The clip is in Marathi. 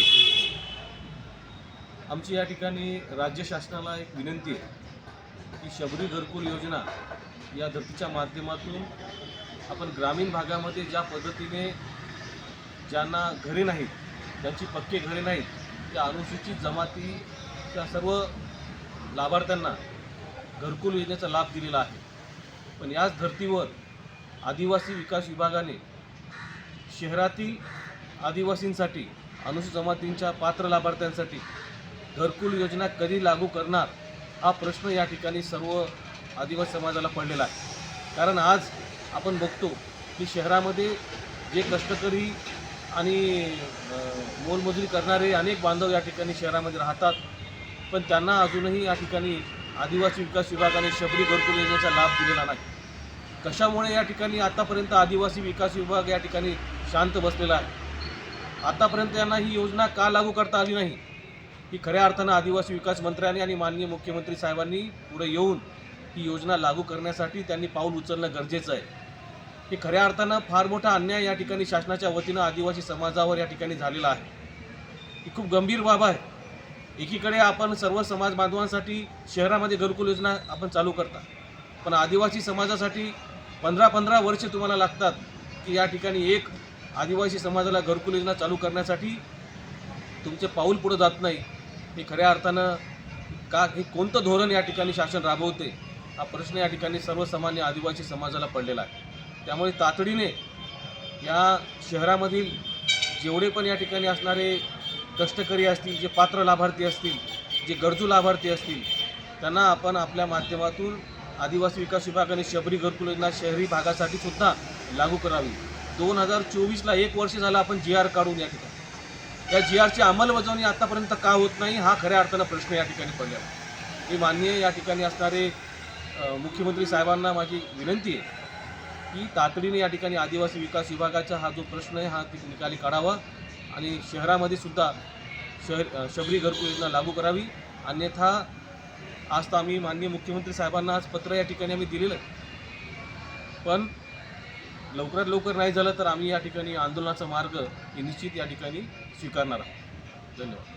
शकेल आमची या ठिकाणी राज्य शासनाला एक विनंती आहे की शबरी घरकुल योजना या धर्तीच्या माध्यमातून आपण ग्रामीण भागामध्ये ज्या पद्धतीने ज्यांना घरे नाहीत ज्यांची पक्के घरे नाहीत त्या अनुसूचित जमातीच्या सर्व लाभार्थ्यांना घरकुल योजनेचा लाभ दिलेला आहे. पण याच धर्तीवर आदिवासी विकास विभागाने शहरातील आदिवासींसाठी अनुसूचित जमातींच्या पात्र लाभार्थ्यांसाठी घरकुल योजना कधी लागू करणार हा प्रश्न या ठिकाणी सर्व आदिवासी समाजाला पडलेला आहे. कारण आज आपण बघतो की शहरामध्ये जे कष्टकरी आणि मोलमजुरी करणारे अनेक बांधव या ठिकाणी शहरामध्ये राहतात. पण त्यांना अजूनही या ठिकाणी आदिवासी विकास विभागाने शबरी घरकुल योजनेचा लाभ दिलेला नाही. कशामुळे या ठिकाणी आतापर्यंत आदिवासी विकास विभाग या ठिकाणी शांत बसलेला आहे? आतापर्यंत यांना ही योजना का लागू करता आली नाही? ही खऱ्या अर्थानं आदिवासी विकास मंत्र्यांनी आणि माननीय मुख्यमंत्री साहेबांनी पुढे येऊन ही योजना लागू करण्यासाठी त्यांनी पाऊल उचलणं गरजेचं आहे. ही खऱ्या अर्थानं फार मोठा अन्याय या ठिकाणी शासनाच्या वतीनं आदिवासी समाजावर या ठिकाणी झालेला आहे. ही खूप गंभीर बाब आहे. एकीकडे आपण सर्व समाज बांधवांसाठी शहरामध्ये घरकुल योजना आपण चालू करता पण आदिवासी समाजासाठी पंधरा पंधरा वर्षे तुम्हाला लागतात की या ठिकाणी एक आदिवासी समाजाला घरकुल योजना चालू करण्यासाठी तुमचे पाऊल पुढं जात नाही हे खऱ्या अर्थानं का हे कोणतं धोरण या ठिकाणी शासन राबवते हा प्रश्न या ठिकाणी सर्वसामान्य आदिवासी समाजाला पडलेला आहे. त्यामुळे तातडीने या शहरामधील जेवढे पण या ठिकाणी असणारे कष्टकरी असतील जे पात्र लाभार्थी असतील जे गरजू लाभार्थी असतील त्यांना आपण आपल्या माध्यमातून आदिवासी विकास विभागाने शबरी घरकुल योजना शहरी भागासाठी सुद्धा लागू करावी. दोन हजार चोवीसला एक वर्ष झालं आपण जी आर काढून या ठिकाणी. या जी आरची अंमलबजावणी आतापर्यंत का होत नाही हा खऱ्या अर्थानं प्रश्न या ठिकाणी पडलेला मी मान्य या ठिकाणी असणारे मुख्यमंत्री साहेबांना माझी विनंती आहे की तातडीने या ठिकाणी आदिवासी विकास विभागाचा हा जो प्रश्न आहे हा निकाली काढावा आणि शहरामध्ये सुद्धा शहर शबरी घरकुल योजना लागू करावी. अन्यथा आज तर आम्ही माननीय मुख्यमंत्री साहेबांना आज पत्र या ठिकाणी आम्ही दिलेलं आहे. पण लवकरात लवकर नाही झालं तर आम्ही या ठिकाणी आंदोलनाचा मार्ग हे निश्चित या ठिकाणी स्वीकारणार आहोत. धन्यवाद.